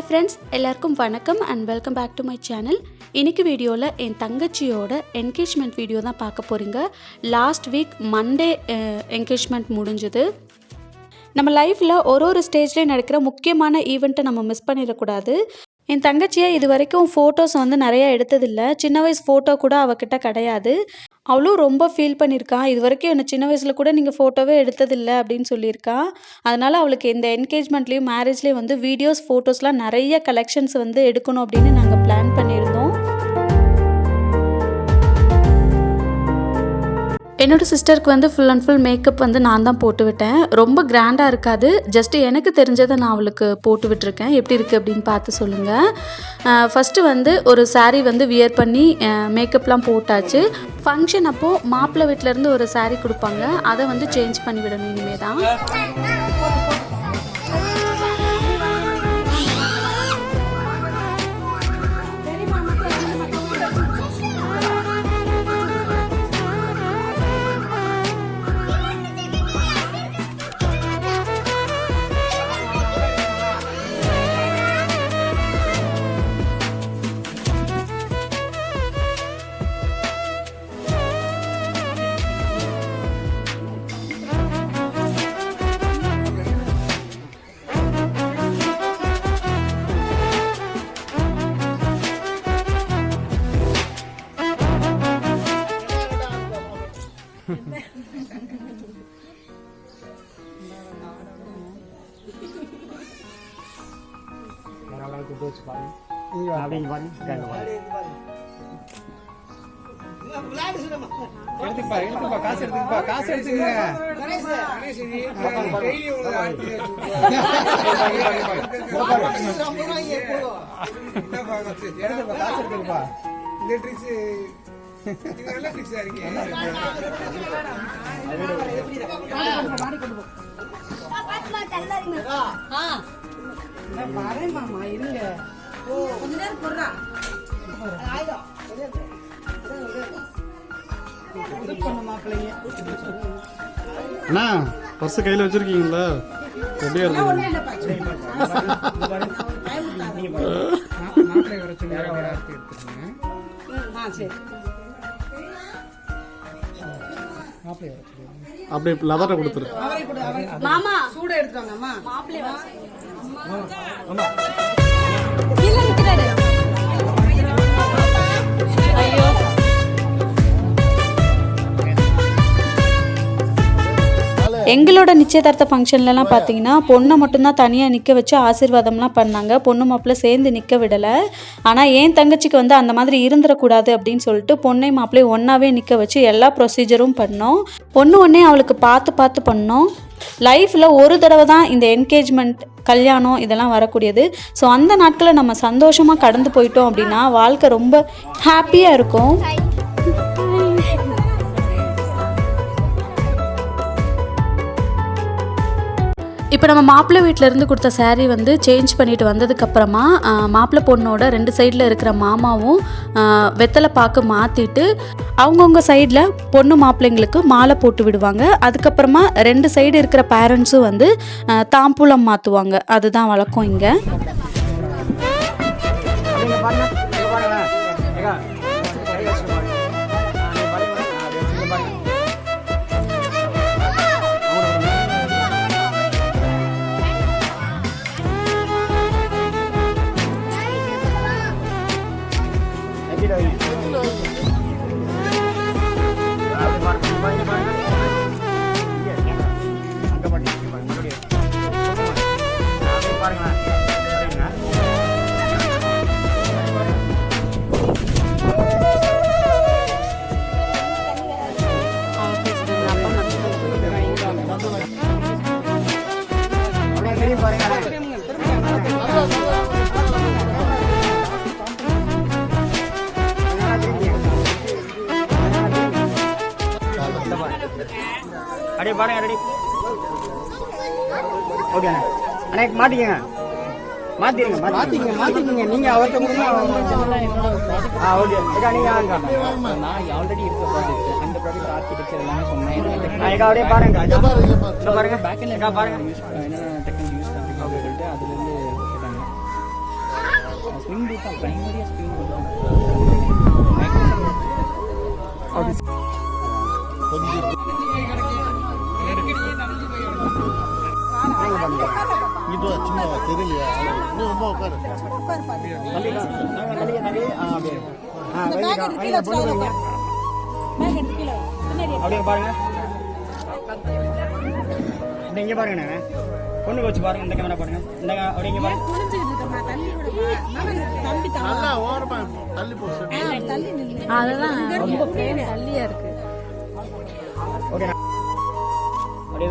எல்லாருக்கும் வணக்கம் and welcome back to my channel இன்னைக்கு வீடியோவில் என் தங்கச்சியோட என்கேஜ்மெண்ட் வீடியோ தான் பார்க்க போகிறீங்க லாஸ்ட் வீக் மண்டே என்கேஜ்மெண்ட் முடிஞ்சது. நம்ம லைஃப்பில் ஒரு ஒரு ஸ்டேஜ்லேயும் நடக்கிற முக்கியமான ஈவெண்ட்டை நம்ம மிஸ் பண்ணிடக்கூடாது. என் தங்கச்சியை இது வரைக்கும் ஃபோட்டோஸ் வந்து நிறையா எடுத்ததில்லை. சின்ன வயசு ஃபோட்டோ கூட அவகிட்ட கிடையாது. அவளும் ரொம்ப ஃபீல் பண்ணியிருக்கா இது வரைக்கும் என்னை சின்ன வயசில் கூட நீங்கள் ஃபோட்டோவே எடுத்ததில்லை அப்படின்னு சொல்லியிருக்கா. அதனால் அவளுக்கு இந்த என்கேஜ்மெண்ட்லேயும் மேரேஜ்லேயும் வந்து வீடியோஸ் ஃபோட்டோஸ்லாம் நிறைய கலெக்ஷன்ஸ் வந்து எடுக்கணும் அப்படின்னு நாங்கள் பிளான் பண்ணியிருந்தோம். என்னோட சிஸ்டருக்கு வந்து ஃபுல் அண்ட் ஃபுல் மேக்கப் வந்து நான் தான் போட்டு விட்டேன். ரொம்ப கிராண்டாக இருக்காது. ஜஸ்ட் எனக்கு தெரிஞ்சதை நான் அவளுக்கு போட்டு விட்டுருக்கேன். எப்படி இருக்குது அப்படின்னு பார்த்து சொல்லுங்கள் ஃபஸ்ட்டு வந்து ஒரு சாரீ வந்து வியர் பண்ணி மேக்கப்லாம் போட்டாச்சு. ஃபங்க்ஷன் அப்போது மாப்பிள்ளை வீட்டிலேருந்து ஒரு சாரீ கொடுப்பாங்க. அதை வந்து சேஞ்ச் பண்ணி விடணும் இனிமே தான் நல்லா கூட்டு பாருங்க அப்படிங்க பாருங்க எடுத்துப்பா எடுத்துப்பா காசு எடுத்துப்பா காசு காசு இந்த ட்ரிக்ஸ் இது நல்ல ட்ரிக்ஸா இருக்கு அண்ணா பர்ஸ் கையில் வச்சிருக்கீங்களா ரெடியா இருக்கு மாப்பிள்ளை வர சொல்லி ஆர்த்தி எடுத்துருங்க மாப்பிள்ளை வர சொல்லி எங்களோட நிச்சயதார்த்த ஃபங்க்ஷன்லலாம் பார்த்தீங்கன்னா பொண்ணை மட்டும்தான் தனியாக நிற்க வச்சு ஆசீர்வாதம்லாம் பண்ணாங்க. பொண்ணு மாப்பிள்ளை சேர்ந்து நிற்க விடலை. ஆனால் என் தங்கச்சிக்கு வந்து அந்த மாதிரி இருந்துடக்கூடாது அப்படின்னு சொல்லிட்டு பொண்ணை மாப்பிள்ளை ஒன்றாவே நிற்க வச்சு எல்லா ப்ரொசீஜரும் பண்ணோம். பொண்ணு ஒன்றே அவளுக்கு பார்த்து பார்த்து பண்ணோம். லைஃப்பில் ஒரு தடவை தான் இந்த என்கேஜ்மெண்ட் கல்யாணம் இதெல்லாம் வரக்கூடியது. ஸோ அந்த நாட்களை நம்ம சந்தோஷமாக கடந்து போயிட்டோம் அப்படின்னா வாழ்க்கை ரொம்ப ஹாப்பியாக இருக்கும். இப்போ நம்ம மாப்பிள்ளை வீட்டிலேருந்து கொடுத்த சேரீ வந்து சேஞ்ச் பண்ணிட்டு வந்ததுக்கப்புறமா மாப்பிள்ளை பொண்ணோட ரெண்டு சைடில் இருக்கிற மாமாவும் வெத்தலை பாக்கு மாற்றிட்டு அவங்கவுங்க சைடில் பொண்ணு மாப்பிள்ளைங்களுக்கு மாலை போட்டு விடுவாங்க. அதுக்கப்புறமா ரெண்டு சைடு இருக்கிற பேரண்ட்ஸும் வந்து தாம்பூலம் மாற்றுவாங்க அதுதான் வழக்கம் இங்கே. அப்படியே திரும்பி பாருங்க அப்படியே பாருங்க ரெடி ஓகே அண்ணா மாட்டிக்கங்க மாத்திருங்க மாத்திக்கங்க. மாத்திக்கங்க. நீங்க அவர்கிட்ட கொடுங்க ஆ ஓகே நீங்க நான் ஆல்ரெடி இருக்க ப்ராஜெக்ட் அந்த ப்ராஜெக்ட் ஆர்கிடெக்சர் எல்லாமே சொன்னேன் அப்படியே பாருங்க. பாருங்க. பேக் பாருங்க. பண்ணுறீங்க சொல்லிட்டு அதுலேருந்து கேட்டாங்க ஸ்விங் பூட் தான் ப்ரைமரியாக ஸ்விங் பூட் இது சும்மா தெரியலையா ரொம்ப உட்காரு அப்படியே பாருங்க. இந்த இங்கே பாருங்க. பொண்ணுக்கு வச்சு பாருங்க இந்த கேமரா பாருங்க இந்த அப்படியே இங்கே பாருங்க. அதுதான். ரொம்ப தள்ளியா இருக்கு. ஓகே அப்படியே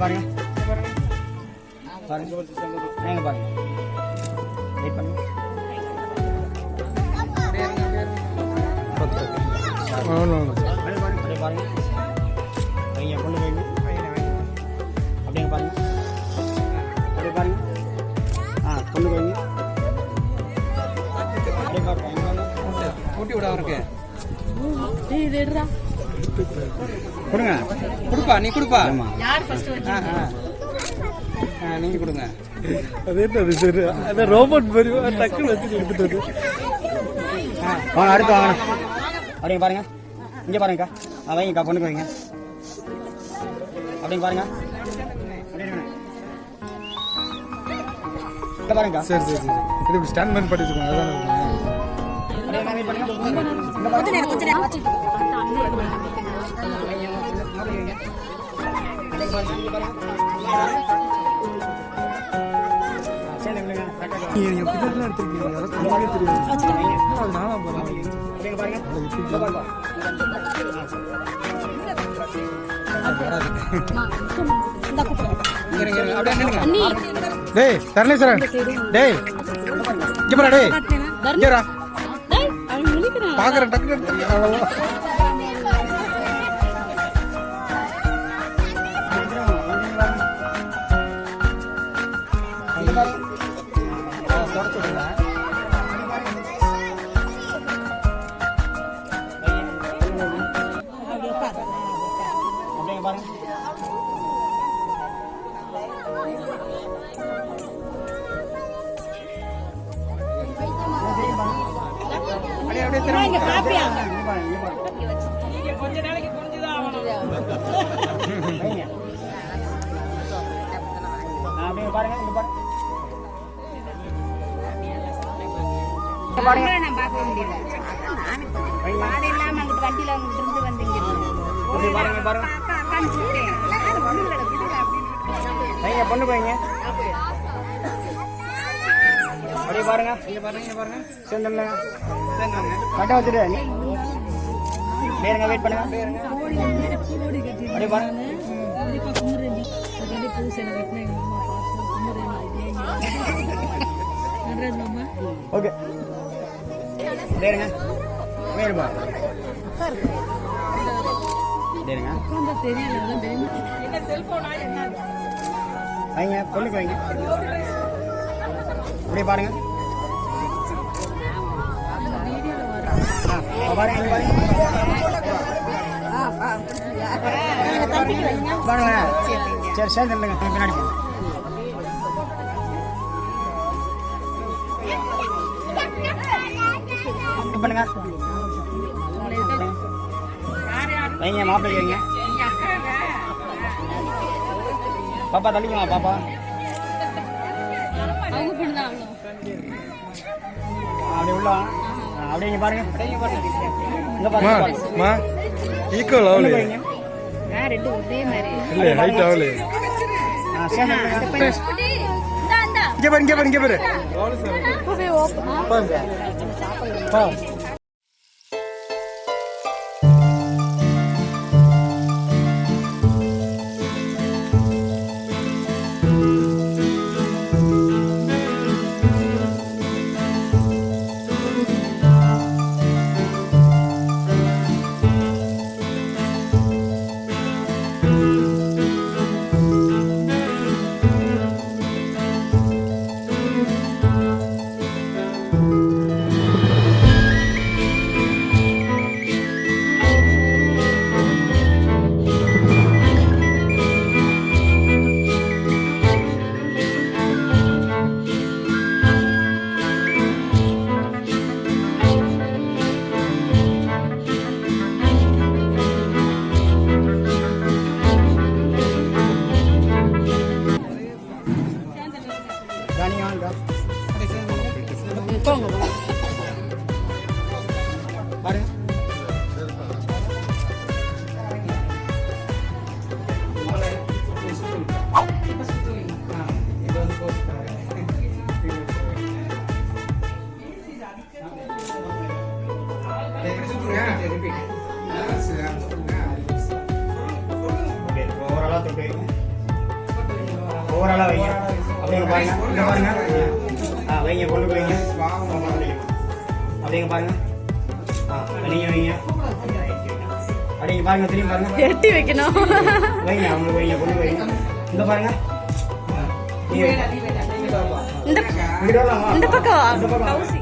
பாருங்க. பாருங்க. நீங்க பாருங்க. வெயிட் பண்ணுங்க அப்படியே பாருங்க பாருங்க வைங்க கொண்டு போய்ங்க அப்படியே பாருங்க அப்படியே பாருங்க ஆ கொண்டு அப்படியே பாருங்க. ஊட்டி விட அவருக்கு கொடுங்க. கொடுப்பா நீ கொடுப்பா. நீங்கள் கொடுங்க. அதே அது சரி அதான் ரோபோட் மாதிரி டக்குன்னு வச்சு எடுத்துட்டு வாங்க அடுத்து வாங்க அப்படியே பாருங்க. இங்கே பாருங்கக்கா. ஆ வைங்கக்கா பொண்ணுக்கு வைங்க. அப்படிங்க பாருங்க. பாருங்கக்கா. சரி சரி சரி. இது ஸ்டாண்ட் பண்ணி படிச்சுக்கோங்க. அதான் டேய் தரணேஸ்வரன் டேய் இங்கே போடா டேய் இங்கே வரா டக்குன்னு அவ்வளோதான் அப்படியே பாருங்க கொஞ்ச நாளைக்கு புரிஞ்சுதான் அப்படியே பாருங்க இங்க பாருங்க. நான் பார்க்க முடியல. பாடம் இல்லாம அங்கிட்டு வண்டியில அங்கிட்டு இருந்து வந்தீங்க யாரு பொண்ணு போய்ங்க அப்படியே பாருங்க இங்க பாருங்க இங்க பாருங்க சேர்ந்துங்க வச்சுட்டு வேறுங்க வெயிட் பண்ணுங்க அப்படியே பாருங்க ஓகே வேறுங்க வேறுபா வேறுங்க வைங்க பொண்ணுக்கு வைங்க. அப்படியே பாருங்க. பாருங்க சரி சேர்ந்து இல்லைங்க பின்னாடி இது பண்ணுங்க. வைங்க மாப்பிள்ளை வைங்க. பாப்பா தள்ளிக்கமா பாப்பா. அப்படியே உள்ள அப்படியே இங்க பாருங்க. இங்க பாருங்க. ஈக்குவல் நான் ரெண்டு ஒரே மாதிரி. இல்லை ஹைட் ஆகலையே ஆ ஆ சேர்ந்து குட்டி, இந்தா, இந்தா. இங்கே பாரு இங்கே பாரு இங்கே பாரு இப்போவே ஓப்பனா ராணி ஓவராலாக தொட்டு வைங்க ஓவராலாக வைங்க அப்படிங்க பாருங்க இங்க பாருங்க ஆ வைங்க கொண்டு வைங்க அப்படிங்க பாருங்க ஆ நீங்க வைங்க அப்படிங்க பாருங்க திரும்பி பாருங்க எட்டி வைக்கணும் வைங்க அவங்களுக்கு வைங்க கொண்டு வைங்க இந்த பாருங்க ஆ, நீங்க வைங்க. இந்த இங்கிட்டு வரலாமா? இந்த பக்கம் இந்த பக்கம் கௌசி